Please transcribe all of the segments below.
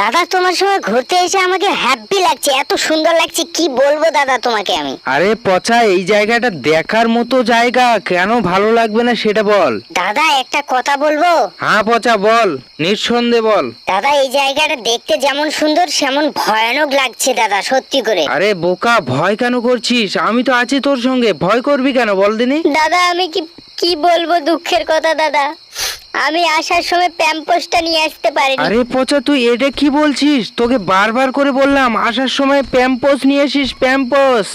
দাদা তোমার সঙ্গে ঘুরতে এসে আমাকে হ্যাপি লাগছে এত সুন্দর লাগছে কি বলব দাদা তোমাকে আমি? আরে পচা এই জায়গাটা দেখার মতো জায়গা কেন ভালো লাগবে না সেটা বল। দাদা একটা কথা বলব? হ্যাঁ পচা বল নিঃসন্দেহে বল। দাদা এই জায়গাটা দেখতে যেমন সুন্দর সেমন ভয়ানক লাগছে দাদা সত্যি করে। আরে বোকা ভয় কেন করছিস? আমি তো আছি তোর সঙ্গে ভয় করবি কেন বল দিনি? দাদা আমি কি কি বলব দুঃখের কথা দাদা? আমি আসার সময় প্যাম্পসটা নিয়ে আসতে পারিনি। আরে পচা তুই এটা কি বলছিস? তোকে বারবার করে বললাম আসার সময় প্যাম্পস নিয়ে আসিস প্যাম্পস।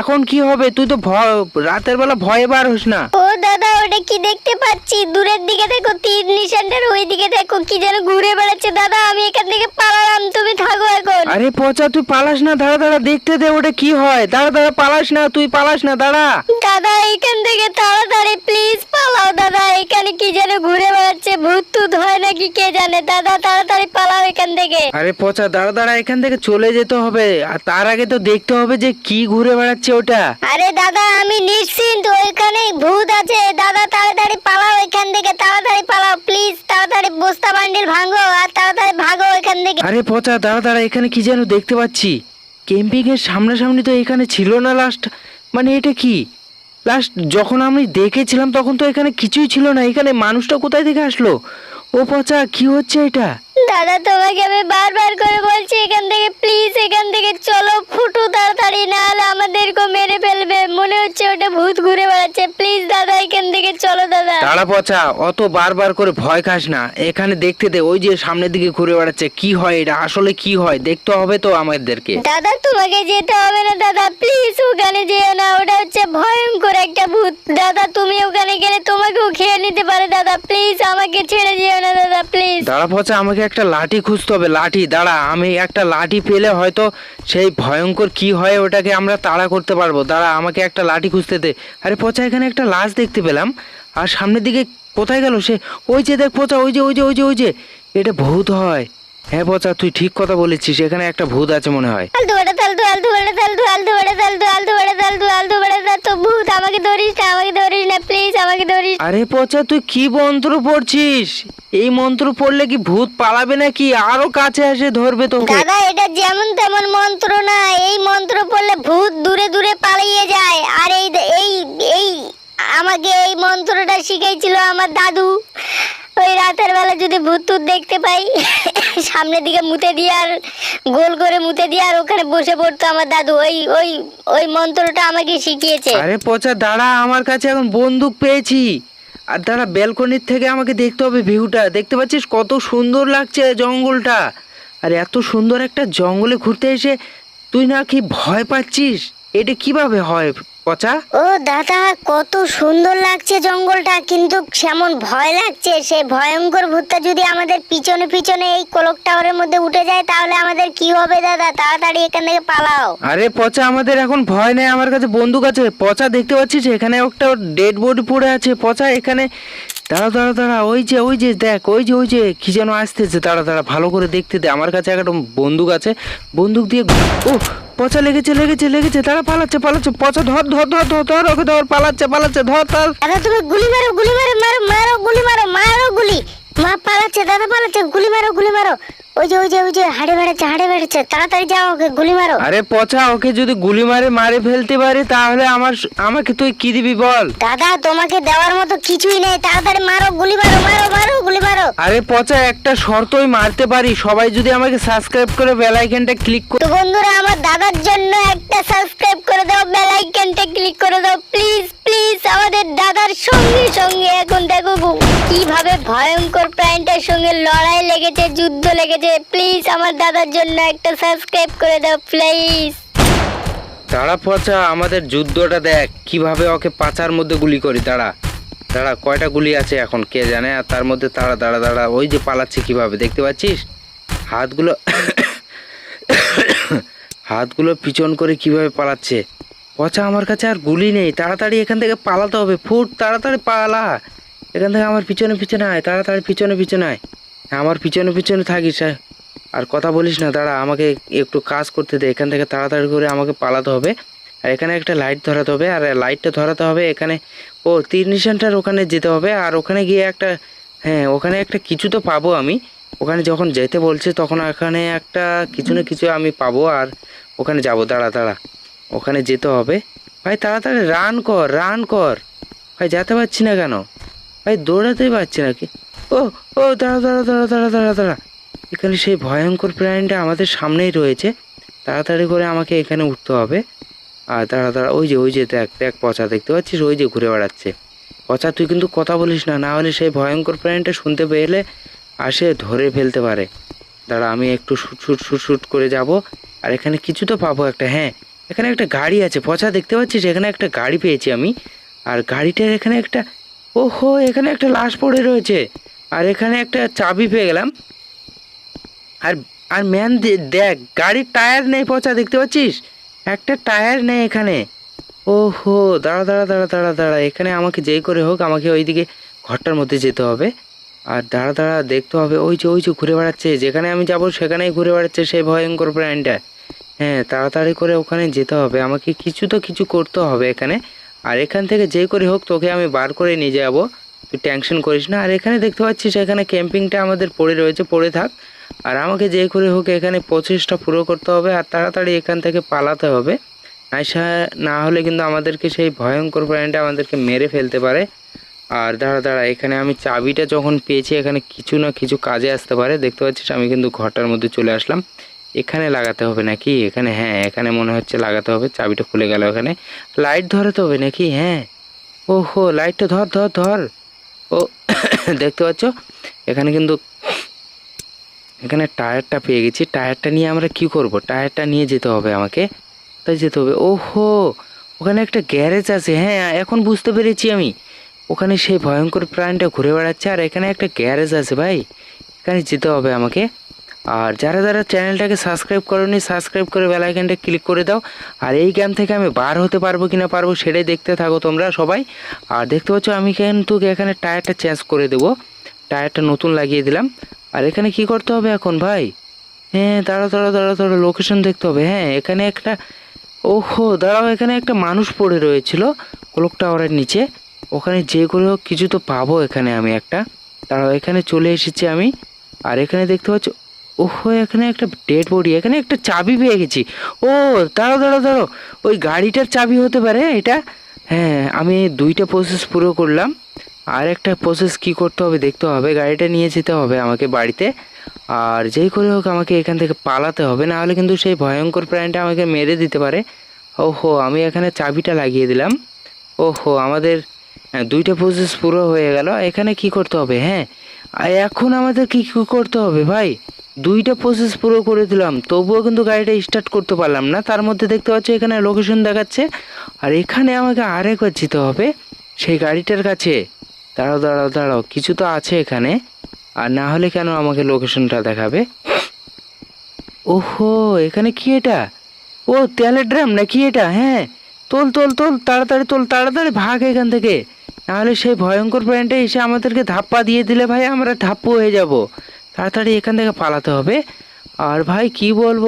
এখন কি হবে? তুই তো ভয় রাতের বেলা ভয়ে বার হোস না। ও দাদা ওটা কি দেখতে পাচ্ছি? দূরের দিকে দেখো তীর নিশানটার ওই দিকে দেখো কি যেন ঘুরে বেড়াচ্ছে। দাদা আমি এখান থেকে পালালাম তুমি থাকো এখন। আরে পচা তুই পালাস না দাঁড়া দাঁড়া দেখতে দে ওটা কি হয়। দাঁড়া দাঁড়া পালাস না তুই পালাস না দাঁড়া দাদা এখান থেকে তাড়াতাড়ি প্লিজ পালাও দাদা। এখানে কি যেন ঘুরে বেড়াচ্ছে ভূত টুত হয় নাকি কে জানে। দাদা তাড়াতাড়ি পালাও এখান থেকে। আরে পচা দাঁড়া দাঁড়া এখান থেকে চলে যেতে হবে। আর তার আগে তো দেখতে হবে যে কি ঘুরে বেড়াচ্ছে ওটা। আরে দাদা আমি নিশ্চিন্ত আরে পচা, দাঁড়া দাঁড়া, এখানে কি যেন দেখতে পাচ্ছি? ক্যাম্পিং এর সামনাসামনি তো এখানে ছিল না লাস্ট মানে এটা কি? লাস্ট যখন আমি দেখেছিলাম তখন তো এখানে কিছুই ছিল না। এখানে মানুষটা কোথায় থেকে আসলো? ও পচা, কি হচ্ছে এটা? দাদা তোমাকে আমি বারবার করে বলছি এখান থেকে প্লিজ এখান থেকে চলো ফুটু তাড়াতাড়ি না হলে আমাদেরকে মেরে ফেলবে। মনে হচ্ছে ওটা ভূত ঘুরে বেড়াচ্ছে। প্লিজ দাদা এখান থেকে চলো দাদা। তারা পচা অত বারবার করে ভয় খাস না। এখানে দেখতে দে ওই যে সামনের দিকে ঘুরে বেড়াচ্ছে কি হয় এটা? আসলে কি হয়? দেখতে হবে তো আমাদেরকে। দাদা তোমাকে যেতে হবে না দাদা। প্লিজ ওখানে যেও না ওটা হচ্ছে ভয়ঙ্কর একটা ভূত। দাদা তুমি ওখানে গেলে তোমাকেও খেয়ে নিতে পারে দাদা। প্লিজ আমাকে ছেড়ে প্লিজ দাঁড়া পচা আমাকে একটা লাঠি খুঁজতে হবে, লাঠি, দাঁড়া, আমি একটা লাঠি পেলে হয়তো সেই ভয়ঙ্কর কি হয় ওটাকে আমরা তাড়া করতে পারব। দাঁড়া, আমাকে একটা লাঠি খুঁজতে দে। আরে পচা এখানে একটা লাশ দেখতে পেলাম, আর সামনের দিকে কোথায় গেল সে? ওই যে দেখ পচা ওই যে ওই যে ওই যে ওই যে, এটা ভূত হয়। হ্যাঁ পচা তুই ঠিক কথা বলেছিস এখানে একটা ভূত আছে মনে হয়। আলতু বেড়ে তালতু আলতু বেড়ে তালতু আলতু বেড়ে তালতু আলতু বেড়ে তালতু আলতু বেড়ে তালতু ভূত আমাকে ধরিস না আমাকে ধরিস না প্লিজ আমাকে ধরিস আরে পচা তুই কি মন্ত্র পড়ছিস? এই মন্ত্র পড়লে কি ভূত পালাবে নাকি? আরও কাছে এসে ধরবে তোকে। দাদা এটা যেমন তেমন মন্ত্র না এই মন্ত্র পড়লে ভূত দূরে দূরে পালিয়ে যায়। আর এই এই এই আমাকে এই মন্ত্রটা শিখাইছিল আমার দাদু। ওই রাতের বেলা যদি ভূত টুত দেখতে পাই সামনের দিকে মুতে দিয়ে আর গোল করে মুতে দিয়ে আর ওখানে বসে পড়তো আমার দাদু। ওই ওই ওই মন্ত্রটা আমাকে শিখিয়েছে। আরে পচা, দাঁড়া, আমার কাছে এখন বন্দুক পেয়েছি। আর দাঁড়া, ব্যালকনির থেকে আমাকে দেখতে হবে ভিউটা। দেখতে পাচ্ছিস কত সুন্দর লাগছে জঙ্গলটা। আর এত সুন্দর একটা জঙ্গলে ঘুরতে এসে তুই নাকি ভয় পাচ্ছিস? এটা কীভাবে হয়? পচা ও দাদা কত সুন্দর লাগছে জঙ্গলটা কিন্তু সেমন ভয় লাগছে। সেই ভয়ঙ্কর ভূতটা যদি আমাদের পিছনে পিছনে এই কলক টাওয়ারের মধ্যে উঠে যায় তাহলে আমাদের কি হবে দাদা? তাড়াতাড়ি এখান থেকে পালাও। আরে পচা আমাদের এখন ভয় নেই আমার কাছে বন্দুক আছে। পচা দেখতে পাচ্ছিস? এখানে একটা ডেড বডি পড়ে আছে। পচা এখানে দাঁড়া দাঁড়া দাঁড়া, ওই যে ওই যে, দেখ, ওই যে ওই যে, কি যেন আসতেছে। দাঁড়া দাঁড়া, ভালো করে দেখতে দে। আমার কাছে একটা বন্দুক আছে। বন্দুক দিয়ে ও, পচা লেগেছে লেগেছে লেগেছে। তারা পালাচ্ছে পালাচ্ছে, পচা, ধর ধর ধর ধর ধর, ওকে ধর, পালাচ্ছে পালাচ্ছে, ধর ধর। দাদা, তুমি গুলি মারো গুলি মারো মারো মারো, গুলি মারো মারো, গুলি। মা পালাচ্ছে, দাদা পালাচ্ছে, গুলি মারো গুলি মারো। ওই যে ওই যে ওই যে হাড়ে বেড়াচ্ছে হাড়ে বেড়াচ্ছে তাড়াতাড়ি যাও ওকে গুলি মারো। আরে পচা ওকে যদি গুলি মারে মারে ফেলতে পারি তাহলে আমার আমাকে তুই কি দিবি বল? দাদা তোমাকে দেওয়ার মতো কিছুই নেই। তাড়াতাড়ি মারো গুলি মারো মারো মারো গুলি মারো। আরে পচা একটা শর্তই মারতে পারি। সবাই যদি আমাকে সাবস্ক্রাইব করে বেল আইকনটা ক্লিক করে তো বন্ধুরা আমার দাদার জন্য একটা সাবস্ক্রাইব করে দাও বেল আইকনটা ক্লিক করে দাও। প্লিজ প্লিজ আমাদের দাদার সঙ্গে সঙ্গে। এখন দেখো কীভাবে ভয়ঙ্কর প্রাণীটার সঙ্গে লড়াই লেগেছে যুদ্ধ লেগেছে। প্লিজ আমার দাদার জন্য একটা সাবস্ক্রাইব করে দাও প্লিজ তারা পচা আমাদের যুদ্ধটা দেখ, কীভাবে ওকে পাচার মধ্যে গুলি করি তারা তারা কয়টা গুলি আছে এখন, কে জানে? আর তার মধ্যে তারা দাঁড়া দাঁড়া, ওই যে পালাচ্ছে কীভাবে, দেখতে পাচ্ছিস? হাতগুলো হাতগুলো পিছন করে কীভাবে পালাচ্ছে? পচা আমার কাছে আর গুলি নেই, তাড়াতাড়ি এখান থেকে পালাতে হবে, ফুট, তাড়াতাড়ি পালা। এখান থেকে আমার পিছনে পিছনে আয়, তাড়াতাড়ি পিছনে পিছনে আয়। আমার পিছনে পিছনে থাকিস আয়। আর কথা বলিস না, দাঁড়া, আমাকে একটু কাজ করতে দে। এখান থেকে তাড়াতাড়ি করে আমাকে পালাতে হবে। আর এখানে একটা লাইট ধরাতে হবে। আর লাইটটা ধরাতে হবে এখানে। ও তীর নিশানটার ওখানে যেতে হবে। আর ওখানে গিয়ে একটা হ্যাঁ ওখানে একটা কিছু তো পাবো আমি। ওখানে যখন যেতে বলছে, তখন ওখানে একটা কিছু না কিছু আমি পাবো। আর ওখানে যাব, দাঁড়া দাঁড়া। ওখানে যেতে হবে। ভাই, তাড়াতাড়ি রান কর রান কর। ভাই, যেতে পারছি না কেন? ভাই, দৌড়াতেই পারছি না কি? ও ও দাঁড়া দাঁড়া দাঁড়া দাঁড়া দাঁড়া দাঁড়া এখানে সেই ভয়ঙ্কর প্রাণীটা আমাদের সামনেই রয়েছে। তাড়াতাড়ি করে আমাকে এখানে উঠতে হবে। আর দাঁড়া দাঁড়া ওই যে ওই যে, দেখ দেখ পচা, দেখতে পাচ্ছিস? ওই যে ঘুরে বেড়াচ্ছে। পচা, তুই কিন্তু কথা বলিস না। না হলে সেই ভয়ঙ্কর প্রাণীটা শুনতে পেলে আসে ধরে ফেলতে পারে। দাঁড়া আমি একটু শুট শুট শুট শুট করে যাব। আর এখানে কিছু তো পাবো একটা হ্যাঁ এখানে একটা গাড়ি আছে। পচা, দেখতে পাচ্ছিস? এখানে একটা গাড়ি পেয়েছি আমি। আর গাড়িটার এখানে একটা, ওহো, এখানে একটা লাশ পড়ে রয়েছে। আর এখানে একটা চাবি পেয়ে গেলাম। আর আর ম্যান দেখ, গাড়ির টায়ার নেই পচা, দেখতে পাচ্ছিস? একটা টায়ার নেই এখানে। ওহো, দাঁড়া দাঁড়া দাঁড়া দাঁড়া দাঁড়া, এখানে আমাকে যেই করে হোক, আমাকে ওইদিকে ঘরটার মধ্যে যেতে হবে। আর দাঁড়া দাঁড়া, দেখতে হবে, ওই যে ওই যে ঘুরে বেড়াচ্ছে, যেখানে আমি যাব সেখানেই ঘুরে বেড়াচ্ছে সেই ভয়ঙ্কর প্রাণীটা। হ্যাঁ তাড়াতাড়ি করে ওখানে যেতে হবে, আমাকে কিছু তো কিছু করতে হবে এখানে। আর এখান থেকে যেই করে হোক, তোকে আমি বার করে নিয়ে যাব। তুই টেনশন করিস না। আর এখানে দেখতে পাচ্ছিস, এখানে ক্যাম্পিংটা আমাদের পড়ে রয়েছে, পড়ে থাক। আর আমাকে যে করে হোক এখানে প্রচেষ্টা পুরো করতে হবে আর তাড়াতাড়ি এখান থেকে পালাতে হবে। আয়সা না হলে কিন্তু আমাদেরকে সেই ভয়ঙ্কর প্রাণীটা আমাদেরকে মেরে ফেলতে পারে। আর দাঁড়া দাঁড়া, এখানে আমি চাবিটা যখন পেয়েছি, এখানে কিছু না কিছু কাজে আসতে পারে। দেখতে পাচ্ছিস, আমি কিন্তু ঘরটার মধ্যে চলে আসলাম। এখানে লাগাতে হবে নাকি? এখানে হ্যাঁ এখানে মনে হচ্ছে লাগাতে হবে। চাবিটা খুলে গেল এখানে। লাইট ধরাতে হবে নাকি? হ্যাঁ। ওহো, লাইটটা ধর ধর ধর। ও, দেখতে পাচ্ছ? এখানে কিন্তু এখানে টায়ারটা পেয়ে গেছি। টায়ারটা নিয়ে আমরা কি করব? টায়ারটা নিয়ে যেতে হবে আমাকে। তাই যেতে হবে। ওহো! ওখানে একটা গ্যারেজ আছে। হ্যাঁ এখন বুঝতে পেরেছি আমি। ওখানে সেই ভয়ঙ্কর প্রাণটা ঘুরে বেড়াচ্ছে আর এখানে একটা গ্যারেজ আছে ভাই। এখানে যেতে হবে আমাকে। আর যারা যারা চ্যানেলটাকে সাবস্ক্রাইব করোনি, সাবস্ক্রাইব করে বেলাইকানটা ক্লিক করে দাও। আর এই গেম থেকে আমি বার হতে পারব কি না পারব সেটাই দেখতে থাকো তোমরা সবাই। আর দেখতে পাচ্ছ, আমি কিন্তু এখানে টায়ারটা চেঞ্জ করে দেবো। টায়ারটা নতুন লাগিয়ে দিলাম। আর এখানে কি করতে হবে এখন ভাই? হ্যাঁ দাঁড়া দাঁড়া দাঁড়া দাঁড়া লোকেশন দেখতে হবে। হ্যাঁ এখানে একটা, ওহো, দাঁড়াও, এখানে একটা মানুষ পড়ে রয়েছিল ক্লক টাওয়ারের নিচে। ওখানে যে করে হোক, কিছু তো পাবো এখানে আমি একটা। দাঁড়াও, এখানে চলে এসেছি আমি। আর এখানে দেখতে পাচ্ছ ওহো, এখানে একটা ডেড বডি এখানে একটা চাবি পেয়ে গেছি। ও, দাঁড়াও দাঁড়াও দাঁড়াও। ওই গাড়িটার চাবি হতে পারে, এটা? হ্যাঁ আমি দুইটা প্রসেস পুরো করলাম। আর একটা প্রসেস কি করতে হবে, দেখতে হবে। গাড়িটা নিয়ে যেতে হবে আমাকে বাড়িতে। আর যেই করে হোক, আমাকে এখান থেকে পালাতে হবে। না হলে কিন্তু সেই ভয়ঙ্কর প্রাণীটা আমাকে মেরে দিতে পারে। ওহো, আমি এখানে চাবিটা লাগিয়ে দিলাম। ওহো, আমাদের দুইটা প্রসেস পুরো হয়ে গেল। এখানে কি করতে হবে হ্যাঁ? আর এখন আমাদের কি কি করতে হবে ভাই? দুইটা প্রসেস পুরো করে দিলাম, তবুও কিন্তু গাড়িটা স্টার্ট করতে পারলাম না। তার মধ্যে দেখতে পাচ্ছি এখানে লোকেশন দেখাচ্ছে, আর এখানে আমাকে আরেকবার যেতে হবে সেই গাড়িটার কাছে। দাঁড়াও দাঁড়াও দাঁড়াও, কিছু তো আছে এখানে, আর না হলে কেন আমাকে লোকেশনটা দেখাবে? ওহো, এখানে কি এটা? ও, তেলের ড্রাম না কি এটা? হ্যাঁ তোল তোল তোল, তাড়াতাড়ি তোল, তাড়াতাড়ি ভাগ এখান থেকে। নাহলে সেই ভয়ঙ্কর প্রাণীটা এসে আমাদেরকে ধাপ্পা দিয়ে দিলে ভাই, আমরা ধাপ্পু হয়ে যাব। তাড়াতাড়ি এখান থেকে পালাতে হবে। আর ভাই, কি বলব?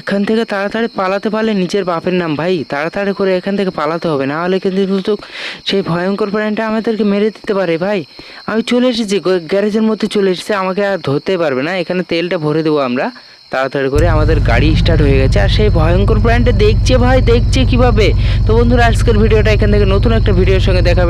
এখান থেকে তাড়াতাড়ি পালাতে পারলে নিজের বাপের নাম ভাই, তাড়াতাড়ি করে এখান থেকে পালাতে হবে। না হলে কিন্তু সেই ভয়ঙ্কর প্রাণীটা আমাদেরকে মেরে দিতে পারে ভাই। আমি চলে এসেছি গ্যারেজের মধ্যে চলে এসেছি, আমাকে আর ধরতে পারবে না। এখানে তেলটা ভরে দেবো আমরা। তাড়াতাড়ি করে আমাদের গাড়ি স্টার্ট হয়ে গেছে আর সেই ভয়ঙ্কর প্রাণীটা দেখছে ভাই, দেখছে কীভাবে তো বন্ধুরা, আজকের ভিডিওটা এখান থেকে নতুন একটা ভিডিওর সঙ্গে দেখা হবে।